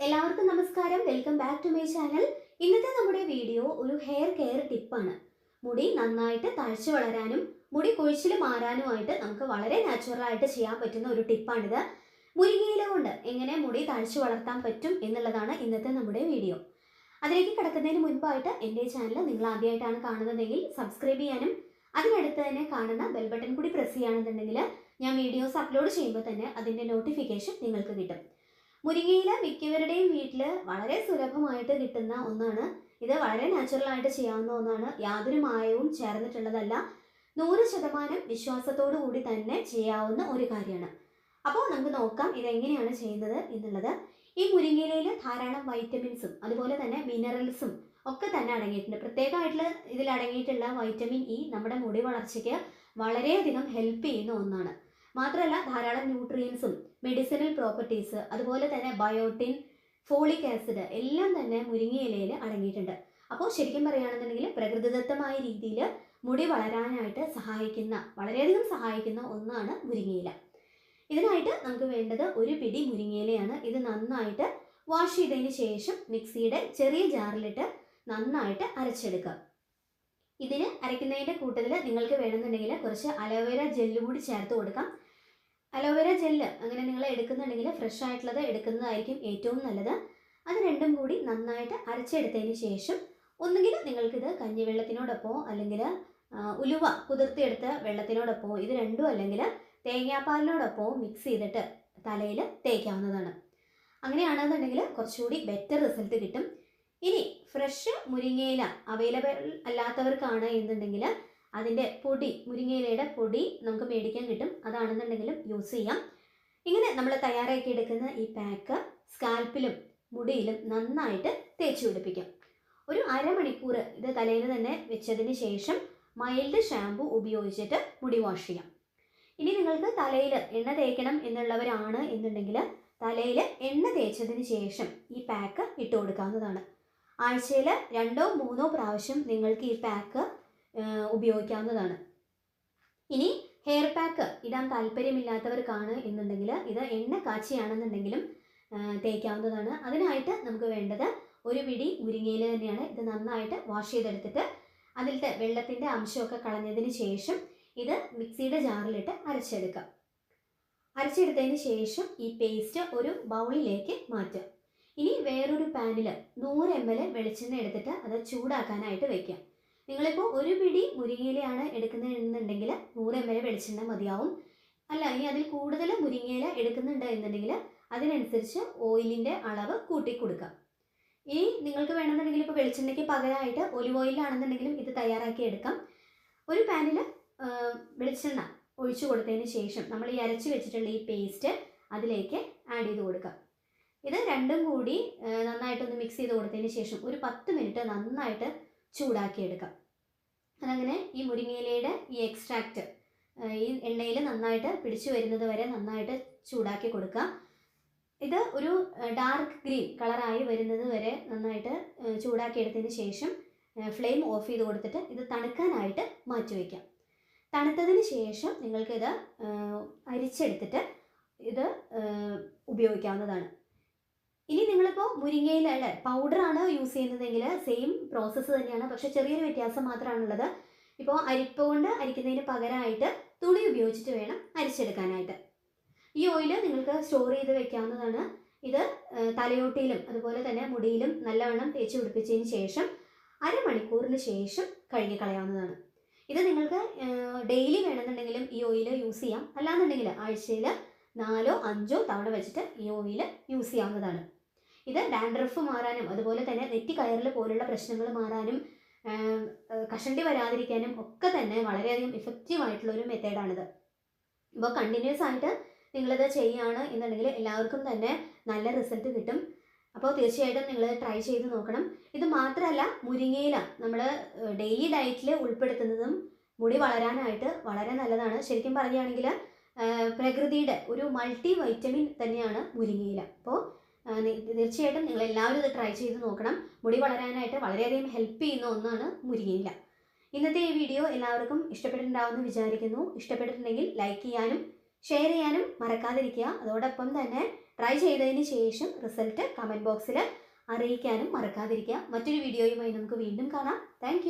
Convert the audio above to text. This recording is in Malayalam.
എല്ലാവർക്കും നമസ്കാരം. Welcome back to my channel ഇന്നത്തെ നമ്മുടെ വീഡിയോ ഒരു ഹെയർ കെയർ ടിപ്പാണ് മുടി നന്നായിട്ട് തഴച്ചു വളരാനും മുടി കൊഴിച്ചിൽ മാറാനുമായിട്ട് നമുക്ക് വളരെ നാച്ചുറൽ ആയിട്ട് ചെയ്യാൻ പറ്റുന്ന ഒരു ടിപ്പാണിത് മുരിങ്ങയില കൊണ്ട് എങ്ങനെ മുടി തഴച്ചു വളർത്താൻ പറ്റും എന്നുള്ളതാണ് ഇന്നത്തെ നമ്മുടെ വീഡിയോ അതിലേക്ക് കിടക്കുന്നതിന് മുൻപായിട്ട് എന്റെ ചാനൽ നിങ്ങൾ ആദ്യമായിട്ടാണ് കാണുന്നതെങ്കിൽ സബ്സ്ക്രൈബ് ചെയ്യാനും അതിനടുത്ത് തന്നെ കാണുന്ന ബെൽ ബട്ടൺ കൂടി പ്രസ് ചെയ്യുകയാണെന്നുണ്ടെങ്കിൽ ഞാൻ വീഡിയോസ് അപ്ലോഡ് ചെയ്യുമ്പോൾ തന്നെ അതിന്റെ നോട്ടിഫിക്കേഷൻ നിങ്ങൾക്ക് കിട്ടും. മുരിങ്ങയില മിക്കവരുടെയും വീട്ടിൽ വളരെ സുലഭമായിട്ട് കിട്ടുന്ന ഒന്നാണ്. ഇത് വളരെ നാച്ചുറൽ ആയിട്ട് ചെയ്യാവുന്ന ഒന്നാണ്. യാതൊരു മായവും ചേർന്നിട്ടുള്ളതല്ല. നൂറ് ശതമാനം വിശ്വാസത്തോടു കൂടി തന്നെ ചെയ്യാവുന്ന ഒരു കാര്യമാണ്. അപ്പോൾ നമുക്ക് നോക്കാം ഇതെങ്ങനെയാണ് ചെയ്യുന്നത് എന്നുള്ളത്. ഈ മുരിങ്ങയിലയിൽ ധാരാളം വൈറ്റമിൻസും അതുപോലെ തന്നെ മിനറൽസും ഒക്കെ തന്നെ അടങ്ങിയിട്ടുണ്ട്. പ്രത്യേകമായിട്ടുള്ള ഇതിൽ അടങ്ങിയിട്ടുള്ള വൈറ്റമിൻ ഇ നമ്മുടെ മുടി വളർച്ചയ്ക്ക് വളരെയധികം ഹെൽപ്പ് ചെയ്യുന്ന ഒന്നാണ്. മാത്രമല്ല ധാരാളം ന്യൂട്രിയൻസും മെഡിസിനൽ പ്രോപ്പർട്ടീസ് അതുപോലെ തന്നെ ബയോട്ടിൻ ഫോളിക് ആസിഡ് എല്ലാം തന്നെ മുരിങ്ങയിലയിൽ അടങ്ങിയിട്ടുണ്ട്. അപ്പോൾ ശരിക്കും പറയുകയാണെന്നുണ്ടെങ്കിൽ പ്രകൃതിദത്തമായ രീതിയിൽ മുടി വളരാനായിട്ട് സഹായിക്കുന്ന വളരെയധികം സഹായിക്കുന്ന ഒന്നാണ് മുരിങ്ങയില ഇതിനായിട്ട് നമുക്ക് വേണ്ടത് ഒരു പിടി മുരിങ്ങയിലയാണ് ഇത് നന്നായിട്ട് വാഷ് ചെയ്തതിന് ശേഷം മിക്സിയുടെ ചെറിയ ജാറിലിട്ട് നന്നായിട്ട് അരച്ചെടുക്കുക. ഇതിന് അരയ്ക്കുന്നതിന്റെ കൂട്ടത്തിൽ നിങ്ങൾക്ക് വേണമെന്നുണ്ടെങ്കിൽ കുറച്ച് അലോവേര ജെല്ല് കൂടി ചേർത്ത് കൊടുക്കാം. അലോവേര ജെല്ല് അങ്ങനെ നിങ്ങൾ എടുക്കുന്നുണ്ടെങ്കിൽ ഫ്രഷ് ആയിട്ടുള്ളത് എടുക്കുന്നതായിരിക്കും ഏറ്റവും നല്ലത്. അത് രണ്ടും കൂടി നന്നായിട്ട് അരച്ചെടുത്തതിന് ശേഷം ഒന്നുകിൽ നിങ്ങൾക്കിത് കഞ്ഞിവെള്ളത്തിനോടൊപ്പമോ അല്ലെങ്കിൽ ഉലുവ കുതിർത്തിയെടുത്ത വെള്ളത്തിനോടൊപ്പമോ ഇത് രണ്ടും അല്ലെങ്കിൽ തേങ്ങാപ്പാലിനോടൊപ്പമോ മിക്സ് ചെയ്തിട്ട് തലയിൽ തേക്കാവുന്നതാണ്. അങ്ങനെയാണെന്നുണ്ടെങ്കിൽ കുറച്ചുകൂടി ബെറ്റർ റിസൾട്ട് കിട്ടും. ഇനി ഫ്രഷ് മുരിങ്ങയില അവൈലബിൾ അല്ലാത്തവർക്കാണ് എന്നുണ്ടെങ്കിൽ അതിന്റെ പൊടി മുരിങ്ങയിലയുടെ പൊടി നമുക്ക് മേടിക്കാൻ കിട്ടും. അതാണെന്നുണ്ടെങ്കിലും യൂസ് ചെയ്യാം. ഇങ്ങനെ നമ്മൾ തയ്യാറാക്കി എടുക്കുന്ന ഈ പാക്ക് സ്കാൽപ്പിലും മുടിയിലും നന്നായിട്ട് തേച്ച് പിടിപ്പിക്കാം. ഒരു അരമണിക്കൂർ ഇത് തലയിൽ തന്നെ വെച്ചതിന് ശേഷം മൈൽഡ് ഷാമ്പു ഉപയോഗിച്ചിട്ട് മുടി വാഷ് ചെയ്യാം. ഇനി നിങ്ങൾക്ക് തലയിൽ എണ്ണ തേക്കണം എന്നുള്ളവരാണ് എന്നുണ്ടെങ്കിൽ തലയിൽ എണ്ണ തേച്ചതിന് ശേഷം ഈ പാക്ക് ഇട്ട് കൊടുക്കാവുന്നതാണ്. ആഴ്ചയിൽ രണ്ടോ മൂന്നോ പ്രാവശ്യം നിങ്ങൾക്ക് ഈ പാക്ക് ഉപയോഗിക്കാവുന്നതാണ്. ഇനി ഹെയർ പാക്ക് ഇടാൻ താല്പര്യമില്ലാത്തവർക്കാണ് എന്നുണ്ടെങ്കിൽ ഇത് എണ്ണ കാച്ചിയാണെന്നുണ്ടെങ്കിലും തേക്കാവുന്നതാണ്. അതിനായിട്ട് നമുക്ക് വേണ്ടത് ഒരു പിടി മുരിങ്ങയില തന്നെയാണ്. ഇത് നന്നായിട്ട് വാഷ് ചെയ്തെടുത്തിട്ട് അതിലത്തെ വെള്ളത്തിന്റെ അംശമൊക്കെ കളഞ്ഞതിന് ശേഷം ഇത് മിക്സിയുടെ ജാറിലിട്ട് അരച്ചെടുക്കാം. അരച്ചെടുത്തതിന് ശേഷം ഈ പേസ്റ്റ് ഒരു ബൗളിലേക്ക് മാറ്റുക. ഇനി വേറൊരു പാനിൽ നൂറ് എം എൽ വെളിച്ചെണ്ണ എടുത്തിട്ട് അത് ചൂടാക്കാനായിട്ട് വെക്കാം നിങ്ങളിപ്പോൾ ഒരു പിടി മുരിങ്ങയിലയാണ് എടുക്കുന്നതെന്നുണ്ടെങ്കിൽ നൂറ് എം എൽ വെളിച്ചെണ്ണ മതിയാവും. അല്ല ഇനി അതിൽ കൂടുതൽ മുരിങ്ങയില എടുക്കുന്നുണ്ട് എന്നുണ്ടെങ്കിൽ അതിനനുസരിച്ച് ഓയിലിന്റെ അളവ് കൂട്ടി കൊടുക്കാം ഇനി നിങ്ങൾക്ക് വേണമെന്നുണ്ടെങ്കിൽ ഇപ്പോൾ വെളിച്ചെണ്ണയ്ക്ക് പകരമായിട്ട് ഒലിവ് ഓയിലാണെന്നുണ്ടെങ്കിലും ഇത് തയ്യാറാക്കി എടുക്കാം. ഒരു പാനിൽ വെളിച്ചെണ്ണ ഒഴിച്ചു കൊടുത്തതിന് ശേഷം നമ്മൾ ഈ അരച്ച് വെച്ചിട്ടുള്ള ഈ പേസ്റ്റ് അതിലേക്ക് ആഡ് ചെയ്ത് കൊടുക്കാം ഇത് രണ്ടും കൂടി നന്നായിട്ടൊന്ന് മിക്സ് ചെയ്ത് കൊടുത്തതിന് ശേഷം ഒരു പത്ത് മിനിറ്റ് നന്നായിട്ട് ചൂടാക്കിയെടുക്കാം അതങ്ങനെ ഈ മുരിങ്ങയിലയുടെ ഈ എക്സ്ട്രാക്റ്റ് ഈ എണ്ണയിൽ നന്നായിട്ട് പിടിച്ചു വരുന്നത് വരെ നന്നായിട്ട് ചൂടാക്കി കൊടുക്കുക ഇത് ഒരു ഡാർക്ക് ഗ്രീൻ കളറായി വരുന്നത് വരെ നന്നായിട്ട് ചൂടാക്കി എടുത്തതിന് ശേഷം ഫ്ലെയിം ഓഫ് ചെയ്ത് കൊടുത്തിട്ട് ഇത് തണുക്കാനായിട്ട് മാറ്റി വയ്ക്കാം. തണുത്തതിന് ശേഷം നിങ്ങൾക്കിത് അരിച്ചെടുത്തിട്ട് ഇത് ഉപയോഗിക്കാവുന്നതാണ്. ഇനി നിങ്ങളിപ്പോൾ പൗഡർ ആണ് യൂസ് ചെയ്യുന്നതെങ്കിൽ സെയിം പ്രോസസ്സ് തന്നെയാണ്. പക്ഷേ ചെറിയൊരു വ്യത്യാസം മാത്രമാണുള്ളത്. ഇപ്പോൾ അരിപ്പ കൊണ്ട് അരിക്കുന്നതിന് പകരമായിട്ട് തുണി ഉപയോഗിച്ചിട്ട് വേണം അരിച്ചെടുക്കാനായിട്ട്. ഈ ഓയിൽ നിങ്ങൾക്ക് സ്റ്റോർ ചെയ്ത് വെക്കാവുന്നതാണ്. ഇത് തലയോട്ടിയിലും അതുപോലെ തന്നെ മുടിയിലും നല്ലവണ്ണം തേച്ച് പിടിപ്പിച്ചതിന് ശേഷം അരമണിക്കൂറിന് ശേഷം കഴുകിക്കളയാവുന്നതാണ് ഇത് നിങ്ങൾക്ക് ഡെയിലി വേണമെന്നുണ്ടെങ്കിലും ഈ ഓയിൽ യൂസ് ചെയ്യാം. അല്ലാന്നുണ്ടെങ്കിൽ ആഴ്ചയിൽ നാലോ അഞ്ചോ തവണ വെച്ചിട്ട് ഈ ഓയിൽ യൂസ് ചെയ്യാവുന്നതാണ്. ഇത് ഡാൻഡ്രഫ് മാറാനും അതുപോലെ തന്നെ നെറ്റി കയറിൽ പോലുള്ള പ്രശ്നങ്ങൾ മാറാനും കഷണ്ടി വരാതിരിക്കാനും ഒക്കെ തന്നെ വളരെയധികം ഇഫക്റ്റീവ് ആയിട്ടുള്ള ഒരു മെത്തേഡാണിത് ഇപ്പോൾ കണ്ടിന്യൂസ് ആയിട്ട് നിങ്ങളിത് ചെയ്യുകയാണ് എന്നുണ്ടെങ്കിൽ എല്ലാവർക്കും തന്നെ നല്ല റിസൾട്ട് കിട്ടും. അപ്പോൾ തീർച്ചയായിട്ടും നിങ്ങൾ ട്രൈ ചെയ്ത് നോക്കണം. ഇത് മാത്രമല്ല മുരിങ്ങയില നമ്മൾ ഡെയിലി ഡയറ്റിൽ ഉൾപ്പെടുത്തുന്നതും മുടി വളരാനായിട്ട് വളരെ നല്ലതാണ്. ശരിക്കും പറയുകയാണെങ്കിൽ പ്രകൃതിയുടെ ഒരു മൾട്ടി വൈറ്റമിൻ തന്നെയാണ് മുരിങ്ങയില. അപ്പോൾ തീർച്ചയായിട്ടും നിങ്ങൾ എല്ലാവരും ഇത് ട്രൈ ചെയ്ത് നോക്കണം. മുടി വളരാനായിട്ട് വളരെയധികം ഹെൽപ്പ് ചെയ്യുന്ന ഒന്നാണ് മുരിങ്ങയില. ഇന്നത്തെ ഈ വീഡിയോ എല്ലാവർക്കും ഇഷ്ടപ്പെട്ടിട്ടുണ്ടാവുമെന്ന് വിചാരിക്കുന്നു. ഇഷ്ടപ്പെട്ടിട്ടുണ്ടെങ്കിൽ ലൈക്ക് ചെയ്യാനും ഷെയർ ചെയ്യാനും മറക്കാതിരിക്കുക. അതോടൊപ്പം തന്നെ ട്രൈ ചെയ്തതിന് ശേഷം റിസൾട്ട് കമന്റ് ബോക്സിൽ അറിയിക്കാനും മറക്കാതിരിക്കുക. മറ്റൊരു വീഡിയോയുമായി നമുക്ക് വീണ്ടും കാണാം. താങ്ക്